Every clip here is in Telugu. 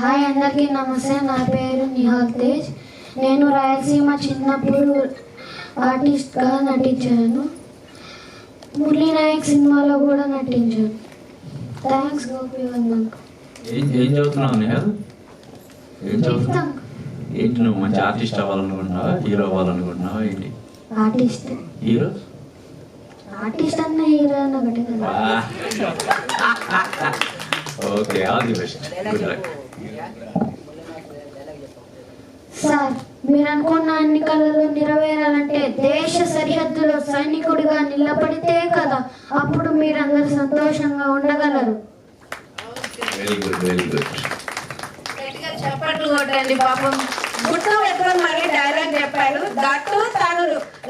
హాయ్ అందరికీ నమస్తే నా పేరు నిహాల్ తేజ్. నేను రాయలసీమ చిన్నప్పుడు ఆర్టిస్ట్గా నటించాను. మురళీ నాయక్ సినిమాలో కూడా నటించాను. థ్యాంక్స్ గోపి వందకు ఏం ఏం చదువుతున్నావు నిహాల్? ఏం చదువుతున్నావు? ఏంటి నువ్వు మంచి ఆర్టిస్ట్ అవ్వాలనుకుంటున్నావా? హీరో అవ్వాలనుకుంటున్నావా ఏంటి? Artist hero? ఆర్టిస్ట్ అన్న హీరో అన్న ఒకటే కదా. Okay all the best. Good luck sir మీరు అనుకున్న అన్ని కళలు నెరవేరాలంటే దేశ సరిహద్దులో సైనికుడిగా నిలబడితే కదా అప్పుడు మీరందరూ సంతోషంగా ఉండగలరు. వెరీ గుడ్ వెరీ గుడ్ గట్టిగా చప్పట్లు కొట్టండి పాపం. గుర్తు పెట్టుకొని మరి డైలాగ్ చెప్పాడు. దట్టు తను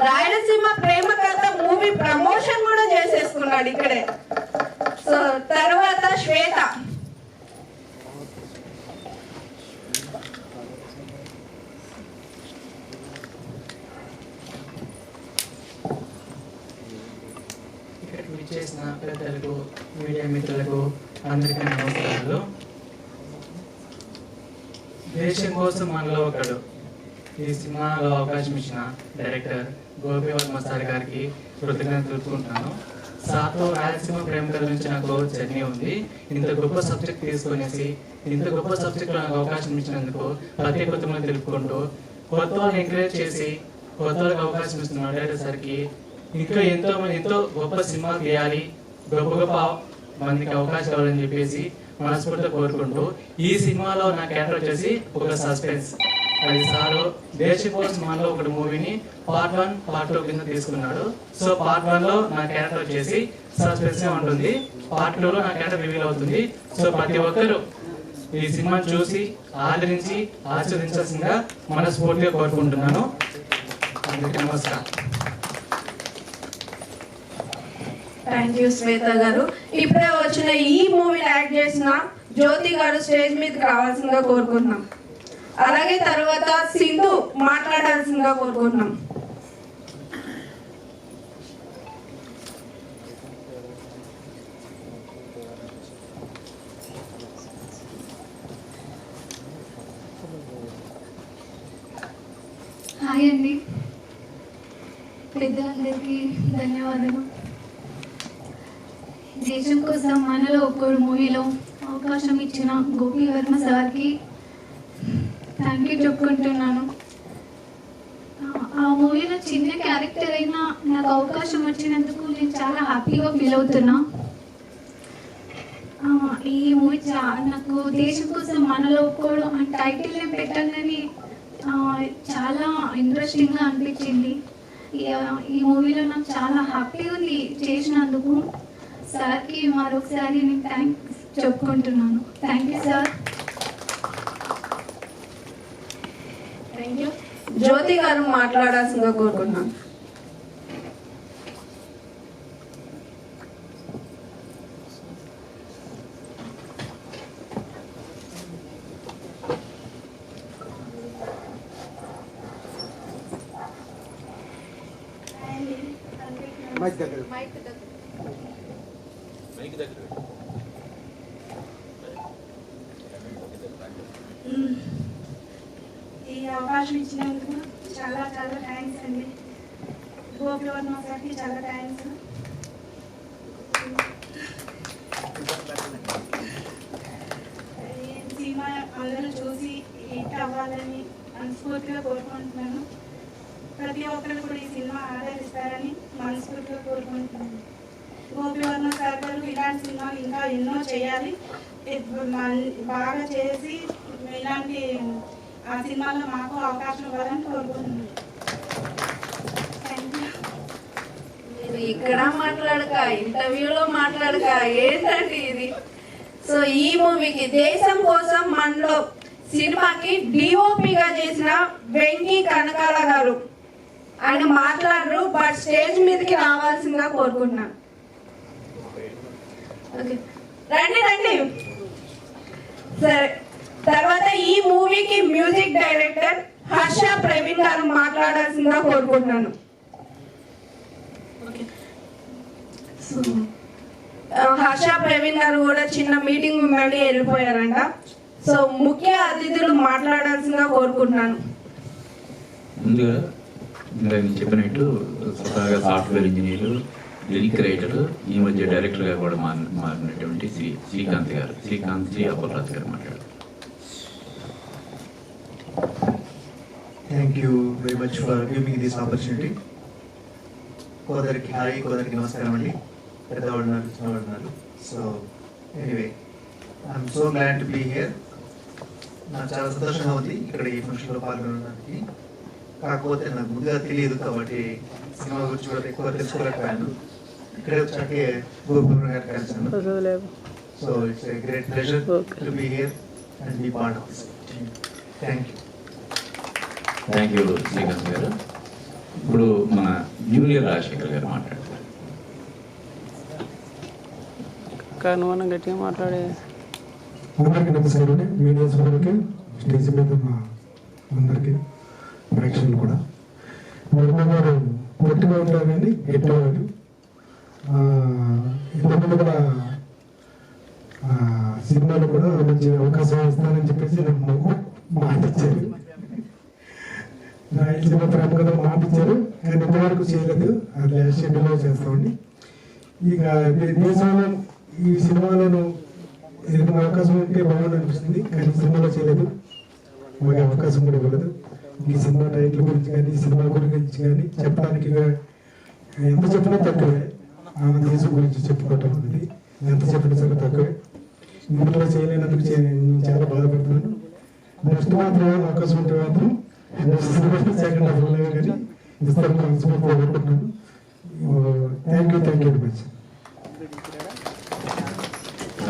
రాయలసీమ ప్రేమ కథ మూవీ ప్రమోషన్ కూడా చేసేసుకున్నాడు ఇక్కడే. సో తర్వాత శ్వేత. ఇక్కడికి పెద్దలకు మీడియా మిత్రులకు అందరికీ నమస్కారాలు. దేశం కోసం మనలో ఒకడు ఈ సినిమాలో అవకాశం ఇచ్చిన డైరెక్టర్ గోపి వర్మ సార్ గారికి కృతజ్ఞత తెలుపుకుంటున్నాను. సాతో రాయలసీమ ప్రేమ నుంచి నాకు జర్నీ ఉంది. ఇంత గొప్ప సబ్జెక్ట్ తీసుకునేసి ఇంత గొప్ప సబ్జెక్ట్ నాకు అవకాశం ఇచ్చినందుకు ప్రతి కృతజ్ఞతలు తెలుపుకుంటూ కొత్త వాళ్ళు ఎంకరేజ్ చేసి కొత్త వాళ్ళకి అవకాశం ఇస్తున్న డైరెక్టర్ సార్కి ఇంకా ఎంతో ఎంతో గొప్ప సినిమా తీయాలి. గొప్ప గొప్ప మందికి అవకాశం ఇవ్వాలని చెప్పేసి మనస్ఫూర్తిగా కోరుకుంటూ ఈ సినిమాలో నా క్యారెక్టర్ వచ్చేసి ఒక సస్పెన్స్ అది సారు దేశ కోసం మనలో ఒక మూవీని పార్ట్ వన్ పార్ట్ టూ కింద తీసుకున్నాడు. సో పార్ట్ వన్లో నా క్యారెక్టర్ వచ్చేసి సస్పెన్స్గా ఉంటుంది. పార్ట్ టూ లో నా క్యారెక్టర్ రివీల్ అవుతుంది. సో ప్రతి ఒక్కరు ఈ సినిమాని చూసి ఆదరించి ఆస్వాదించాల్సిందిగా మనస్ఫూర్తిగా కోరుకుంటున్నాను. అందుకే నమస్కారం. థ్యాంక్ యూ శ్వేత గారు. ఇప్పుడే వచ్చిన ఈ మూవీలో యాక్ట్ చేసిన జ్యోతి గారు స్టేజ్ మీదకి రావాల్సిందిగా కోరుకుంటున్నాం. అలాగే తర్వాత సింధు మాట్లాడాల్సిందిగా కోరుకుంటున్నాం. హాయ్ అండి. పెద్దలందరికీ ధన్యవాదాలు దేశం కోసం మనలో ఒక్కడు మూవీలో అవకాశం ఇచ్చిన గోపి వర్మ సార్కి థ్యాంక్ యూ చెప్పుకుంటున్నాను. ఆ- మూవీలో చిన్న క్యారెక్టర్ అయినా నాకు అవకాశం వచ్చినందుకు నేను చాలా హ్యాపీగా ఫీల్ అవుతున్నా. ఈ మూవీ నాకు దేశం కోసం మనలో ఒక్కడు ఆ టైటిల్ నేను పెట్టగానే చాలా ఇంట్రెస్టింగ్గా అనిపించింది. ఈ- ఈ మూవీలో నాకు చాలా హ్యాపీగా ఉంది చేసినందుకు. సార్కి మరొకసారి నేను థ్యాంక్స్ చెప్పుకుంటున్నాను. Thank you sir thank you Jyothi garu మాట్లాడాల్సిందిగా కోరుకుంటున్నాను ఈ అవకాశం ఇచ్చినందుకు చాలా చాలా థ్యాంక్స్ అండి గోపి వర్మ సార్కి చాలా థ్యాంక్స్ ఈ సినిమా అందరూ చూసి కావాలని మనస్ఫూర్తిగా కోరుకుంటున్నాను. ప్రతి ఒక్కరు కూడా ఈ సినిమా ఆదరిస్తారని మనస్ఫూర్తిగా కోరుకుంటున్నాను. గోపివర్మ సార్ గారు ఇలాంటి సినిమాలు ఇంకా ఎన్నో చేయాలి. బాగా చేసి ఇలాంటి ఆ సినిమాలో మాకు అవకాశం ఇవ్వాలని కోరుకుంటున్నాను. ఇక్కడ మాట్లాడక ఇంటర్వ్యూలో మాట్లాడక ఏంటండి ఇది? సో ఈ మూవీకి దేశం కోసం మనలో సినిమాకి డిఓపిగా చేసిన వెంకీ కనకాల గారు. ఆయన మాట్లాడరు బట్ స్టేజ్ మీదకి రావాల్సిందిగా కోరుకుంటున్నాను ఓకే. రండి రండి. సరే. తర్వాత ఈ మూవీకి మ్యూజిక్ డైరెక్టర్ హర్ష ప్రవీణ్ గారు మాట్లాడాల్సిందిగా కోరుకుంటున్నాను. హర్ష ప్రవీణ్ గారు కూడా చిన్న మీటింగ్ మళ్ళీ వెళ్ళిపోయారంట. సో ముఖ్య అతిథులు మాట్లాడాల్సిందిగా కోరుకుంటున్నాను. ముందుగా నేను చెప్పినట్టు స్వతహాగా సాఫ్ట్వేర్ ఇంజనీర్ లిరిక్ రైటర్ ఈ మధ్య డైరెక్టర్గా కూడా మారి మారినటువంటి శ్రీ శ్రీకాంత్ గారు శ్రీకాంత్ శ్రీ అప్పలరాజు గారు మాట్లాడారు. Thank you very much for giving this opportunity కొందరికి హాయ్ కొందరికి నమస్కారం అండి. పెద్దవాళ్ళు ఉన్నారు చిన్నవాళ్ళు ఉన్నారు. So anyway I'm so glad to be here నాకు చాలా సంతోషంగా ఉంది. ఇక్కడ ఈ ఫంక్షన్లో పాల్గొనడానికి కాకపోతే నాకు ముందుగా తెలియదు కాబట్టి సినిమా గురించి కూడా ఎక్కువ తెలుసుకోలేకపోయాను. ఇక్కడే వచ్చాకే Gopur garu కలిసాను so it's a great pleasure to be here and be part of this thank you. Thank you Srikanth garu. ఇప్పుడు మన జూనియర్ రాజశేఖర్ గారు మాట్లాడతారు. కారణం గట్టిగా మాట్లాడే అందరికీ నమస్కారం అండి? మీడియా సోదరులకి స్టేజ్ మీద ఉన్న అందరికీ ప్రేక్షకులు కూడా. గారు పొట్టిగా ఉంటారు కానీ గట్టివాడు ఇంతకుముందు కూడా సినిమాలో కూడా మంచి అవకాశం ఇస్తానని చెప్పేసి నాకు మాకు మాట ఇచ్చారు రాయలసీమ ప్రేమ కథ మాట ఇచ్చారు కానీ ఇంతవరకు చేయలేదు. అది లాస్ట్ షెడ్యూల్లో చేస్తామండి. ఇక దేశంలో ఈ సినిమాలను ఏదైనా అవకాశం ఉంటే బాగుంది అనిపిస్తుంది కానీ సినిమాలో చేయలేదు. మాకు అవకాశం కూడా ఇవ్వలేదు. ఈ సినిమా టైటిల్ గురించి కానీ సినిమా గురించి కానీ చెప్పడానికి ఎంత చెప్పినా తక్కువే. ఆంధ్రదేశం దేశం గురించి చెప్పుకోవటం అనేది ఎంత చెప్పినా సరే తక్కువే. ఇందులో చేయలేనందుకు నేను చాలా బాధపడుతున్నాను. నెక్స్ట్ మాత్రం అవకాశం ఉంటే మాత్రం నెక్స్ట్ సినిమా సెకండ్ హాఫ్ కానీ ఇస్తాను మనస్ఫూర్తిగా కోరుకుంటున్నాను thank you thank you very much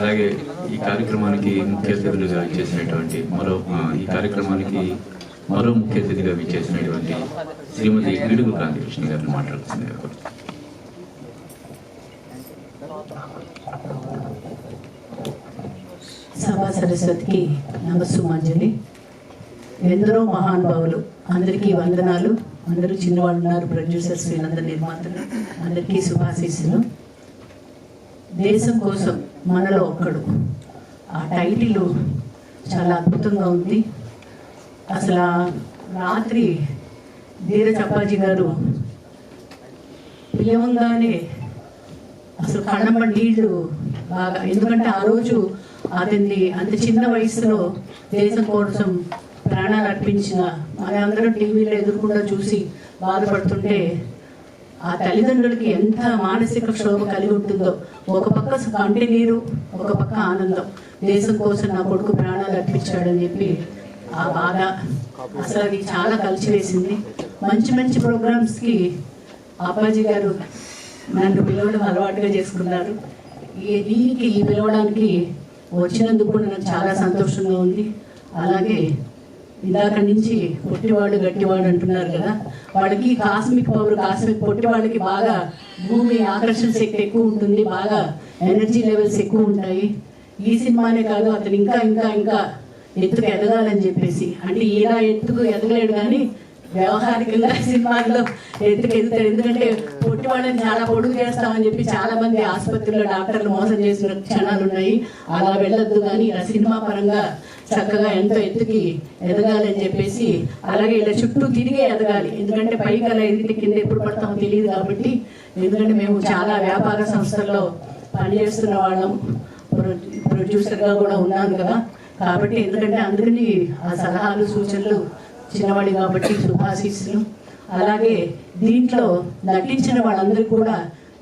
అలాగే ఈ కార్యక్రమానికి ముఖ్య అతిథులుగా ఇచ్చేసినటువంటి మరో ఈ కార్యక్రమానికి మరో ముఖ్య అతిథిగా ఇచ్చేసినటువంటి శ్రీమతి గిడుగు కాంతికృష్ణ గారిని మాట్లాడుతుంది సభా సరస్వతికి నమస్సుమాంజలి. ఎందరో మహానుభావులు అందరికీ వందనాలు. అందరూ చిన్నవాళ్ళు ఉన్నారు ప్రొడ్యూసర్స్ వీళ్ళందరూ నిర్మాతలు. అందరికీ శుభాశీస్సులు. దేశం కోసం మనలో ఒక్కడు. ఆ టైటిల్ చాలా అద్భుతంగా ఉంది. అసలు రాత్రి ధీర చప్పాజీ గారు పిలవంగానే అసలు కళ్ళమ్మ నీళ్ళు బాగా ఎందుకంటే ఆ రోజు అతన్ని అంత చిన్న వయసులో దేశం కోసం ప్రాణాలు అర్పించిన మనందరం టీవీలో ఎదుర్కొండా చూసి బాధపడుతుంటే ఆ తల్లిదండ్రులకి ఎంత మానసిక క్షోభ కలిగి ఉంటుందో ఒక పక్క కంటి నీరు ఒక పక్క ఆనందం. దేశం కోసం నా కొడుకు ప్రాణాలు అర్పించాడని చెప్పి ఆ బాధ అసలు అది చాలా కలిసివేసింది. మంచి మంచి ప్రోగ్రామ్స్కి అప్పాజీ గారు నన్ను పిలవడం అలవాటుగా చేసుకున్నారు. ఈ దీనికి ఈ పిలవడానికి వచ్చినందుకు కూడా నాకు చాలా సంతోషంగా ఉంది. అలాగే ఇందాక నుంచి పొట్టివాడు గట్టివాడు అంటున్నారు కదా వాళ్ళకి కాస్మిక్ పవర్ కాస్మిక్ పొట్టి వాళ్ళకి బాగా భూమి ఆకర్షణ శక్తి ఎక్కువ ఉంటుంది బాగా ఎనర్జీ లెవెల్స్ ఎక్కువ ఉంటాయి. ఈ సినిమానే కాదు అతను ఇంకా ఇంకా ఇంకా ఎత్తుకు ఎదగాలని చెప్పేసి. అంటే ఇలా ఎత్తుకు ఎదగలేడు కానీ వ్యవహారికంగా సినిమాల్లో ఎత్తుకు ఎదుగుతాడు. ఎందుకంటే పొట్టి వాళ్ళని చాలా పొడుగు చేస్తామని చెప్పి చాలా మంది ఆసుపత్రిలో డాక్టర్లు మోసం చేసిన క్షణాలు ఉన్నాయి. అలా వెళ్ళొద్దు కానీ ఇలా సినిమా పరంగా చక్కగా ఎంతో ఎత్తుకి ఎదగాలని చెప్పేసి అలాగే ఇలా చుట్టూ తిరిగే ఎదగాలి. ఎందుకంటే పైకి అలా ఎదిగితే కింద ఎప్పుడు పడతామో తెలియదు కాబట్టి ఎందుకంటే మేము చాలా వ్యాపార సంస్థల్లో పనిచేస్తున్న వాళ్ళం. ప్రొడ్యూసర్గా కూడా ఉన్నాను కదా. కాబట్టి ఎందుకంటే అందుకని ఆ సలహాలు సూచనలు చిన్నవాడి కాబట్టి శుభాశీస్సులు. అలాగే దీంట్లో నటించిన వాళ్ళందరికీ కూడా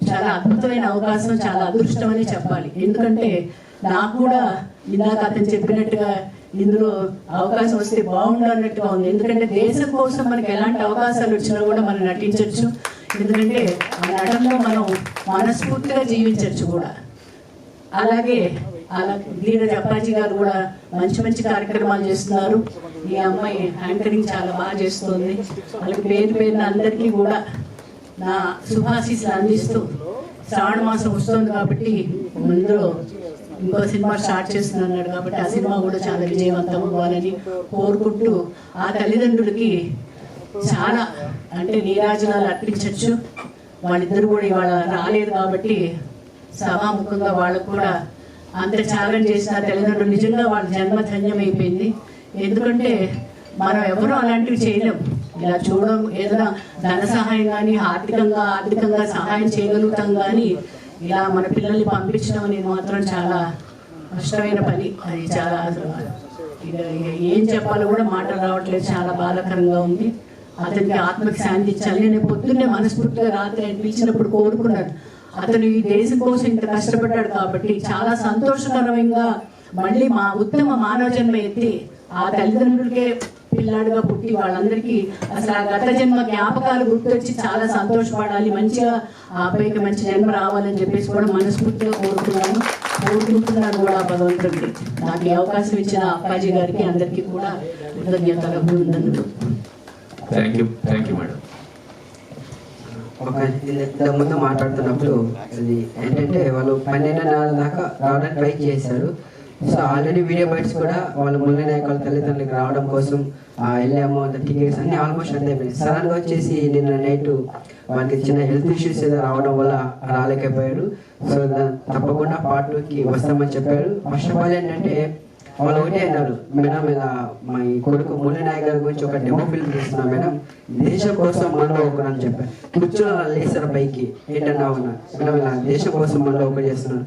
చాలా అద్భుతమైన అవకాశం చాలా అదృష్టం అని చెప్పాలి. ఎందుకంటే నాకు కూడా ఇందాక అతను చెప్పినట్టుగా ఇందులో అవకాశం వస్తే బాగుండు అన్నట్టుగా ఉంది. ఎందుకంటే దేశం కోసం మనకి ఎలాంటి అవకాశాలు వచ్చినా కూడా మనం నటించవచ్చు ఎందుకంటే ఆ నటనలో మనం మనస్ఫూర్తిగా జీవించవచ్చు కూడా. అలాగే అలా వీర జపాజీ గారు కూడా మంచి మంచి కార్యక్రమాలు చేస్తున్నారు. ఈ అమ్మాయి యాంకరింగ్ చాలా బాగా చేస్తుంది. వాళ్ళకి పేరు పేరున అందరికీ కూడా నా శుభాశీస్సులు అందిస్తూ శ్రావణ మాసం వస్తుంది కాబట్టి ముందులో ఇంకో సినిమా స్టార్ట్ చేస్తున్నాడు కాబట్టి ఆ సినిమా కూడా చాలా విజయవంతం అవ్వాలని కోరుకుంటూ ఆ తల్లిదండ్రులకి చాలా అంటే నీరాజనాలు అర్పించవచ్చు వాళ్ళిద్దరు కూడా ఇవాళ రాలేదు కాబట్టి సభాముఖంగా వాళ్ళకు కూడా అంత త్యాగం చేసిన తల్లిదండ్రులు నిజంగా వాళ్ళ జన్మ ధన్యమైపోయింది. ఎందుకంటే మనం ఎవరూ అలాంటివి చేయలేం. ఇలా చూడడం ఏదైనా ధన సహాయం కానీ ఆర్థికంగా ఆర్థికంగా సహాయం చేయగలుగుతాం కానీ ఇలా మన పిల్లల్ని పంపించడం అనేది మాత్రం చాలా కష్టమైన పని. అది చాలా ఏం చెప్పాలో కూడా మాటలు రావట్లేదు. చాలా బాధాకరంగా ఉంది. అతనికి ఆత్మకి శాంతి ఇచ్చాలి. నేను పొద్దున్నే మనస్ఫూర్తిగా రాత్రి అనిపించినప్పుడు పిలిచినప్పుడు కోరుకున్నాను. అతను ఈ దేశం కోసం ఇంత కష్టపడ్డాడు కాబట్టి చాలా సంతోషకరంగా మళ్ళీ మా ఉత్తమ మానవ జన్మ ఎత్తి ఆ తల్లిదండ్రులకే పిల్లాడుగా పుట్టి వాళ్ళందరికీ అసలు ఆ గత జన్మ జ్ఞాపకాలు గుర్తొచ్చి చాలా సంతోషపడాలి. మంచిగా ఆ అబ్బాయికి మంచి జన్మ రావాలని చెప్పేసి కూడా మనస్ఫూర్తిగా కోరుకున్నాను కోరుకుంటున్నాను కూడా భగవంతుడికి. నాకు ఈ అవకాశం ఇచ్చిన అప్పాజీ గారికి అందరికీ కూడా కృతజ్ఞతలు ఉన్నందుకు thank you thank you madam ఒక ఇంతకు ముందు మాట్లాడుతున్నప్పుడు అది ఏంటంటే వాళ్ళు పన్నెండున్నర దాకా రావడానికి ట్రై చేశారు. సో ఆల్రెడీ వీడియో బైట్స్ కూడా వాళ్ళ మురళీ నాయక్ వాళ్ళ తల్లిదండ్రులకు రావడం కోసం వెళ్ళాము అంత టికెట్స్ అన్ని ఆల్మోస్ట్ అంతే సడన్గా వచ్చేసి నిన్న నైట్ వాళ్ళకి చిన్న హెల్త్ ఇష్యూస్ ఏదో రావడం వల్ల రాలేకపోయాడు సో తప్పకుండా పార్ట్కి వస్తామని చెప్పారు. ఫస్ట్ ఆఫ్ ఆల్ ఏంటంటే వాళ్ళు ఒకటే అన్నారు మేడం ఇలా మా ఈ కొడుకు మురళీ నాయక్ గారి గురించి ఒక డెమో ఫిల్మ్ తీస్తున్నాం మేడం దేశం కోసం మనలో ఒకరు అని చెప్పారు. కూర్చొని అలా లేసారు పైకి? ఏంటన్నా ఉన్నా మేడం ఇలా దేశం కోసం మనలో ఒకటి చేస్తున్నారు.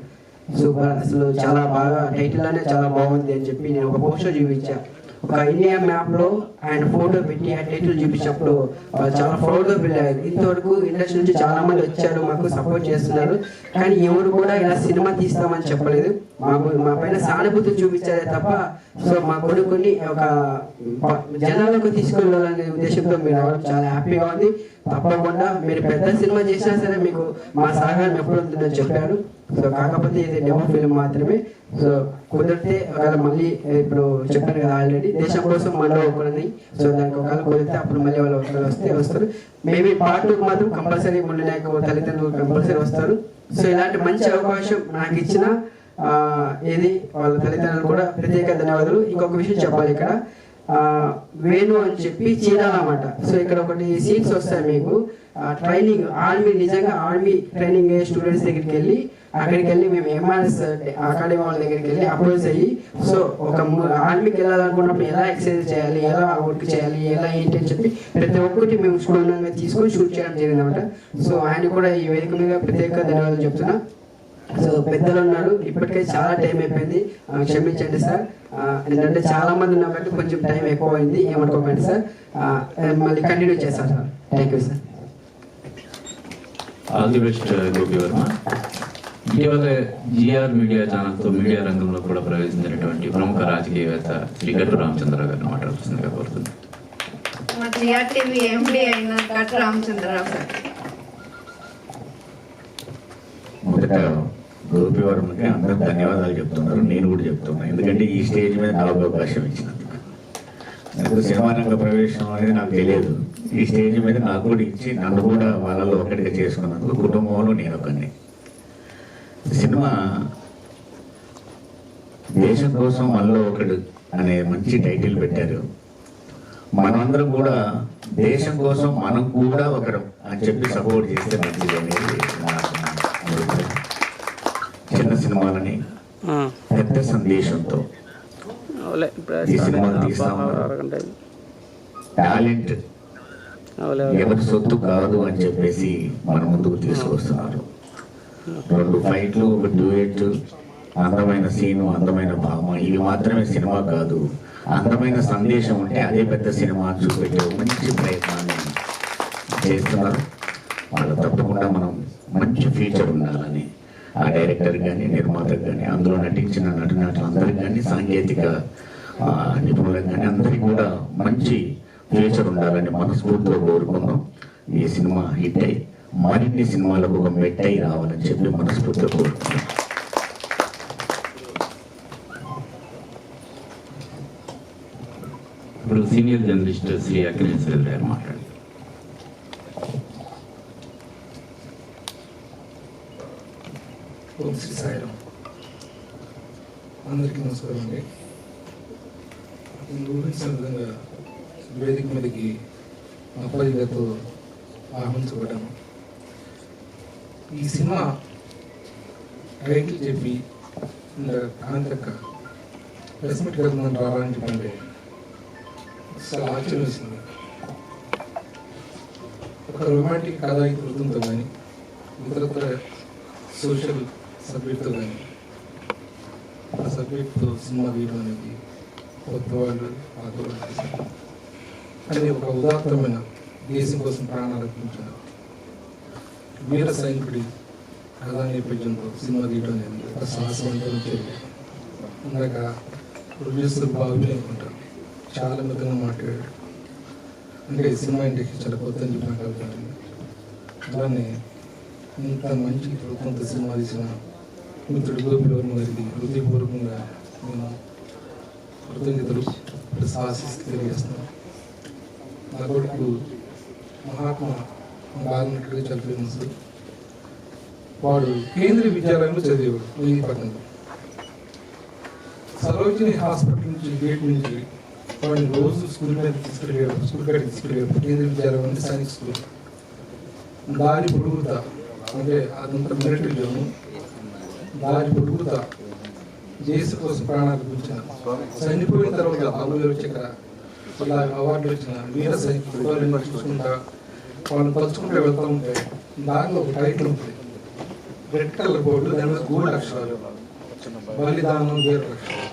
సూపర్. అసలు చాలా బాగా టైటిల్ అనే చాలా బాగుంది అని చెప్పి నేను ఒక పోస్టర్ చూపించాను ఒక ఇండియా మ్యాప్లో ఆయన ఫోటో పెట్టి ఆ టైటిల్ చూపించినప్పుడు వాళ్ళు చాలా ప్రౌడ్గా ఫీల్ అయ్యారు ఇంతవరకు ఇండస్ట్రీ నుంచి చాలా మంది వచ్చారు మాకు సపోర్ట్ చేస్తున్నారు. కానీ ఎవరు కూడా ఇలా సినిమా తీస్తామని చెప్పలేదు. మాకు మా పైన సానుభూతి చూపించారే తప్ప సో మా కొడుకుని ఒక జనాలకు తీసుకెళ్ళాలనే ఉద్దేశంతో మీరు రావడం చాలా హ్యాపీగా ఉంది. తప్పకుండా మీరు పెద్ద సినిమా చేసినా సరే మీకు మా సహకారం ఎప్పుడు ఉంటుందని చెప్పారు సో కాకపోతే ఇది డెమో ఫిల్మ్ మాత్రమే. సో కుదిరితే ఒకవేళ మళ్ళీ ఇప్పుడు చెప్పాను కదా ఆల్రెడీ దేశం కోసం మనలో ఒకరిని సో దానికి ఒకవేళ కుదిరితే అప్పుడు మళ్ళీ వాళ్ళు ఒకవేళ వస్తే వస్తారు. మేబీ పార్ట్ మాత్రం కంపల్సరీ మురళి నాకు తల్లిదండ్రులు కంపల్సరీ వస్తారు. సో ఇలాంటి మంచి అవకాశం నాకు ఇచ్చిన ఏది వాళ్ళ తల్లిదండ్రులు కూడా ప్రత్యేక ధన్యవాదాలు. ఇంకొక విషయం చెప్పాలి ఇక్కడ. వేణు అని చెప్పి చీరాలన్నమాట సో ఇక్కడ ఒకటి సీట్స్ వస్తాయి మీకు. ట్రైనింగ్ ఆర్మీ నిజంగా ఆర్మీ ట్రైనింగ్ స్టూడెంట్స్ దగ్గరికి వెళ్ళి అక్కడికి వెళ్ళి మేము ఎంఆర్ఎస్ అకాడమీ వాళ్ళ దగ్గరికి వెళ్ళి అప్రోచ్ అయ్యి సో ఒక ఆర్మీకి వెళ్ళాలనుకున్నప్పుడు ఎలా ఎక్సర్సైజ్ చేయాలి? ఎలా వర్క్ చేయాలి? ఎలా ఏంటి? అని చెప్పి ప్రతి ఒక్కటి మేము స్టూడెంట్ తీసుకొని షూట్ చేయడం జరిగింది అనమాట సో ఆయన కూడా ఈ వేదిక మీద ప్రత్యేక ధన్యవాదాలు చెప్తున్నా. సో పెద్దలు ఉన్నారు. ఇప్పటికే చాలా టైం అయిపోయింది. క్షమించండి సార్. ఎందుకంటే చాలా మంది ఉన్నారు కొంచెం టైం ఎక్కువ అయింది ఏమనుకోకండి సార్. మళ్ళీ కంటిన్యూ చేస్తాను sir. Thank you sir. All the best Gopi Varma ఇటీవల జిఆర్ మీడియా ఛానల్తో మీడియా రంగంలో కూడా ప్రవేశించినటువంటి ప్రముఖ రాజకీయవేత్త శ్రీ గట్టు రామచంద్రరావు గారిని మాట్లాడుతుందిగా కోరుతుంది. మా అయిన రామచంద్రరావు మొదట గోపివరంకి అందరూ ధన్యవాదాలు చెప్తున్నారు. నేను కూడా చెప్తున్నాను ఎందుకంటే ఈ స్టేజ్ మీద నాకు అవకాశం ఇచ్చినందుకు. నాకు సినిమా రంగ ప్రవేశం అనేది నాకు తెలియదు. ఈ స్టేజ్ మీద నాకు కూడా ఇచ్చి నన్ను కూడా వాళ్ళలో ఒకటిగా చేసుకున్నందుకు కుటుంబంలో నేను ఒకరిని సినిమా దేశం కోసం మనలో ఒకడు అనే మంచి టైటిల్ పెట్టారు. మనమందరం కూడా దేశం కోసం మనం కూడా ఒకరు అని చెప్పి సపోర్ట్ చేస్తే మంచిది అనేది. చిన్న సినిమాలని పెద్ద సందేశంతో ఈ సినిమా. టాలెంట్ ఎవరి సొత్తు కాదు అని చెప్పేసి మన ముందుకు తీసుకొస్తున్నారు. రెండు ఫైట్లు ఒక డ్యూయట్ అందమైన సీను అందమైన భామ. ఇవి మాత్రమే సినిమా కాదు. అందమైన సందేశం ఉంటే అదే పెద్ద సినిమా చూపెట్టే మంచి ప్రయత్నాన్ని చేస్తున్నారు. వాళ్ళు తప్పకుండా మనం మంచి ఫ్యూచర్ ఉండాలని. ఆ డైరెక్టర్ కానీ నిర్మాతకు కానీ అందులో నటించిన నటునటులందరికీ కానీ సాంకేతిక నిపుణులకు కానీ అందరికీ కూడా మంచి ఫ్యూచర్ ఉండాలని మనస్ఫూర్తిగా కోరుకుందాం. ఈ సినిమా హిట్ అయి మరిన్ని సినిమాలకు ఒక మెట్టై రావాలని చెప్పి మనస్ఫూర్తిగా కోరుకుందాం ఇప్పుడు సీనియర్ జర్నలిస్ట్ శ్రీ అఖిలేశ్వర గారు మాట్లాడారు ఓం శ్రీ సాయిరామ్. అందరికీ నమస్కారం అండి. నేను ఊహించిన విధంగా వేదిక మీదకి అప్పాజీ గారితో ఆహ్వానించబడ్డాను ఈ సినిమా టైటిల్ చెప్పి ఇంకా కాంతక్క ప్రెస్ మీట్ వెళ్తుందని రావాలని చెప్పండి. అసలు ఆశ్చర్యం వేసింది. ఒక రొమాంటిక్ కథ వృత్తంతో కానీ ఇతరత్ర సోషల్ సబ్జెక్ట్తో కానీ ఆ సబ్జెక్ట్తో సినిమా తీయడం అనేది కొత్త వాళ్ళు పాత వాళ్ళు చేశారు. కానీ ఒక ఉదాత్తమైన దేశం కోసం ప్రాణాలు అర్పించారు. వీర సైనికుడి కథా నేపథ్యంలో సినిమా తీయడం జరిగింది ఒక సాహసవంతం చర్య ఇందాక ప్రొడ్యూసర్ బాబు అనుకుంటారు చాలా మితంగా మాట్లాడాడు. అంటే సినిమా ఇంటికి చాలా కొత్త అని చెప్పి నాకు అలానే ఇంత మంచి కొంత సినిమా తీసిన మిత్రుడు గోపి వర్మ గారికి హృదయపూర్వకంగా నేను కృతజ్ఞతలు సాహసిస్తూ తెలియజేస్తున్నాను. నా కొడుకు మహాత్మా బాగున్నట్టుగా చదివింది. వాడు కేంద్రీయ విద్యాలయంలో చదివేవాడు మెహిదీపట్నంలో సరోజిని హాస్పిటల్ నుంచి గేట్ నుంచి వాడిని రోజు స్కూల్ మీద తీసుకెళ్ళేవాడు స్కూల్ కాడికి తీసుకెళ్ళేవాడు కేంద్రీయ విద్యాలయం అంటే సైనిక్ స్కూల్. దారి పొడుగుతా. అంటే అదంతా మిలిటరీ జోను దారి పొడుగుతా. దేశం కోసం ప్రాణాలు అర్పించిన చనిపోయిన తర్వాత అమలు వచ్చాక ఇలా అవార్డు వచ్చిన వీర సైనికులు చూసుకుంటా వాళ్ళు తలుచుకుంటే వెళ్తూ ఉంటే దానిలో ఒక టైటిల్ ఉంటుంది. రెడ్ కలర్ బోర్డు దాని మీద గోల్డ్ అక్షరాలు బలిదానం వేరు అక్షరాలు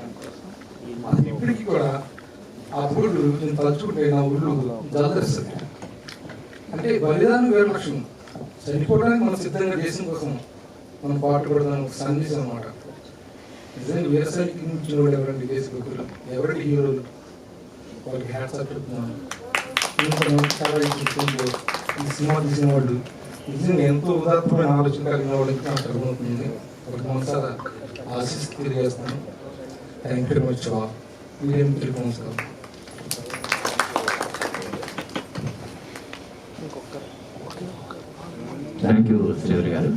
అది ఇప్పటికీ కూడా ఆ బోర్డు నేను తలుచుకుంటే నా ఊళ్ళో జలదరిస్తుంది అంటే బలిదానం వేరు లక్ష్యం చనిపోవడానికి మనం సిద్ధంగా దేశం కోసం మనం పాటుపడదాం ఒక సందేశం అన్నమాట. నిజంగా వ్యవసాయానికి సైనికుల నుంచి వాడు ఎవరండి దేశ భక్తులు? ఎవరండి హీరోలు? వాళ్ళకి హ్యాట్స్ అప్ చెప్తున్నాను చాలా ఈ సినిమా తీసిన వాళ్ళు నిజంగా ఎంతో ఉదాత్తమైన ఆలోచన కలిగిన వాళ్ళకి నాకు అర్థమవుతుంది. ఒక మనసారా ఆశిస్తూ తెలియజేస్తాను థ్యాంక్ యూ వెరీ మచ్ మీరేం తెలుపు నమస్కారం థ్యాంక్ యూ శ్రీధర్ గారు.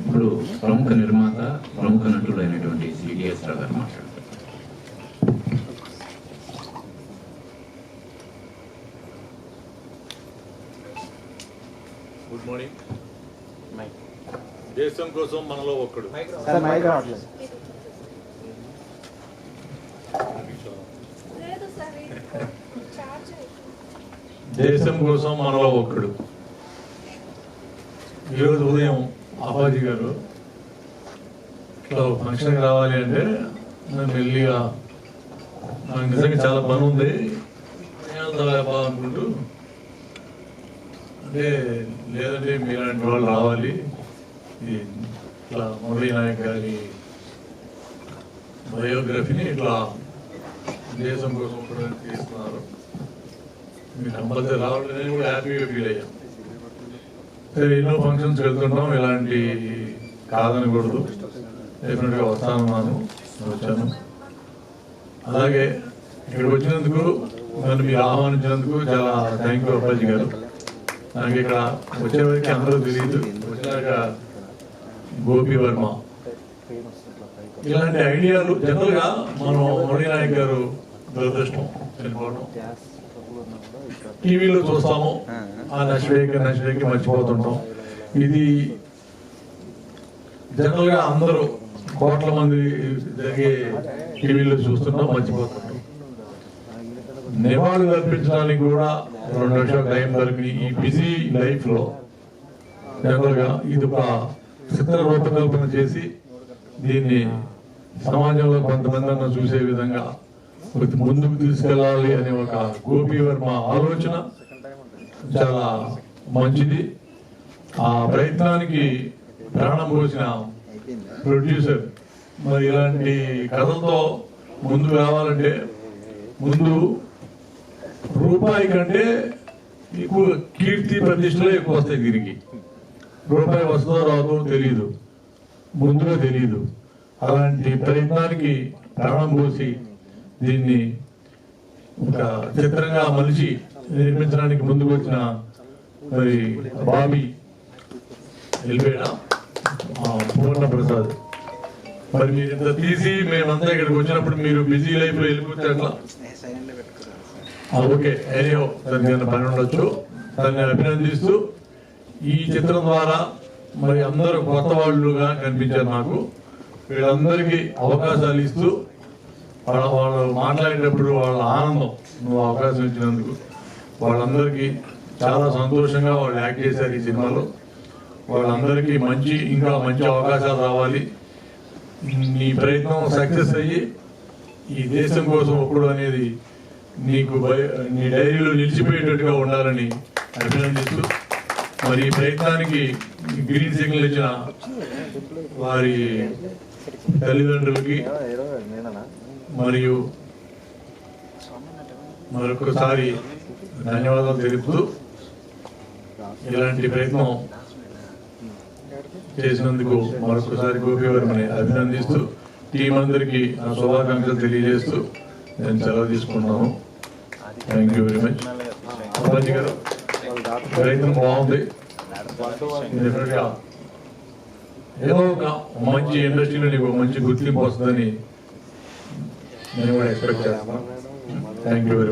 ఇప్పుడు ప్రముఖ నిర్మాత ప్రముఖ నటుడు అయినటువంటి సిడిఎస్ రావు గారు మాట్లాడతారు మార్నింగ్ దేశం కోసం మనలో ఒక్కడు. దేశం కోసం మనలో ఒక్కడు. ఈరోజు ఉదయం అప్పాజీ గారు ఇట్లా ఫంక్షన్కి రావాలి అంటే నేను మెల్లిగా నాకు నిజంగా చాలా పని ఉంది. అనుకుంటూ అంటే లేదంటే మీలాంటి వాళ్ళు రావాలి. ఇది ఇట్లా మురళీ నాయక్ గారి బయోగ్రఫీని ఇట్లా దేశం కోసం కూడా తీస్తున్నారు మీరు కంపల్సరీ రావాలి కూడా హ్యాపీగా ఫీల్ అయ్యాం సరే ఎన్నో ఫంక్షన్స్ వెళ్తుంటాం ఇలాంటి కాదనకూడదు డెఫినెట్గా వస్తానన్నాను వచ్చాను. అలాగే ఇక్కడికి వచ్చినందుకు నన్ను మీరు ఆహ్వానించినందుకు చాలా థ్యాంక్ యూ అప్పాజీ గారు. నాకు ఇక్కడ వచ్చేవరకు అందరూ తెలియదు వచ్చినాక గోపి వర్మ ఇలాంటి ఐడియాలు జనరల్గా మనం మోడీ నాయక్ గారు దురదృష్టం చనిపోవడం టీవీలో చూస్తాము ఆ నష్టవేక నష్టవేక మర్చిపోతుంటాం ఇది జనరల్గా అందరూ కోట్ల మంది జరిగే టీవీలో చూస్తున్నాం మర్చిపోతుంటాం నివాళులు అర్పించడానికి కూడా రెండు నిమిషాలు టైం దొరికింది. ఈ బిజీ లైఫ్లో జనరల్గా ఇది ఒక చిత్ర రూపకల్పన చేసి దీన్ని సమాజంలో కొంతమంది అన్న చూసే విధంగా ముందుకు తీసుకెళ్ళాలి అనే ఒక గోపి వర్మ ఆలోచన చాలా మంచిది. ఆ ప్రయత్నానికి ప్రాణం పోసిన ప్రొడ్యూసర్ మరి ఇలాంటి కథలతో ముందు రావాలంటే ముందు రూపాయి కంటే ఎక్కువ కీర్తి ప్రతిష్టలే ఎక్కువ వస్తాయి దీనికి. రూపాయి వస్తుందో రాదో తెలియదు ముందుగా తెలియదు అలాంటి ప్రయత్నానికి ప్రాణం పోసి దీన్ని ఒక చిత్రంగా మలిచి నిర్మించడానికి ముందుకు వచ్చిన మరి బాబీ వెళ్ళిపోయాడా పూర్ణ ప్రసాద్. మరి మీరు ఇంత తీసి మేమంతా ఇక్కడికి వచ్చినప్పుడు మీరు బిజీ లైఫ్లో వెళ్ళిపోతే అట్లా ఓకే ఏయో తన పని ఉండొచ్చు. దాన్ని అభినందిస్తూ ఈ చిత్రం ద్వారా మరి అందరూ కొత్త వాళ్ళుగా కనిపించారు నాకు. వీళ్ళందరికీ అవకాశాలు ఇస్తూ వాళ్ళ వాళ్ళు మాట్లాడేటప్పుడు వాళ్ళ ఆనందం నువ్వు అవకాశం ఇచ్చినందుకు. వాళ్ళందరికీ చాలా సంతోషంగా వాళ్ళు యాక్ట్ చేశారు ఈ సినిమాలో. వాళ్ళందరికీ మంచి ఇంకా మంచి అవకాశాలు రావాలి. నీ ప్రయత్నం సక్సెస్ అయ్యి ఈ దేశం కోసం ఒకడు అనేది నీకు భయ- నీ డైరీలో నిలిచిపోయేటట్టుగా ఉండాలని అభినందిస్తూ మరి ఈ ప్రయత్నానికి గ్రీన్ సిగ్నల్ ఇచ్చిన వారి తల్లిదండ్రులకి మరియు మరొకసారి ధన్యవాదాలు తెలుపుతూ ఇలాంటి ప్రయత్నం చేసినందుకు మరొకసారి గోపివర్మని అభినందిస్తూ టీం అందరికీ శుభాకాంక్షలు తెలియజేస్తూ నేను సెలవు తీసుకున్నాను thank you very much Abbaji garu ప్రయత్నం బాగుంది డెఫినెట్గా ఏదో ఒక మంచి ఇండస్ట్రీలో నీకు మంచి గుర్తింపు వస్తుందని నేను కూడా ఎక్స్పెక్ట్ చేస్తాను. Thank you very much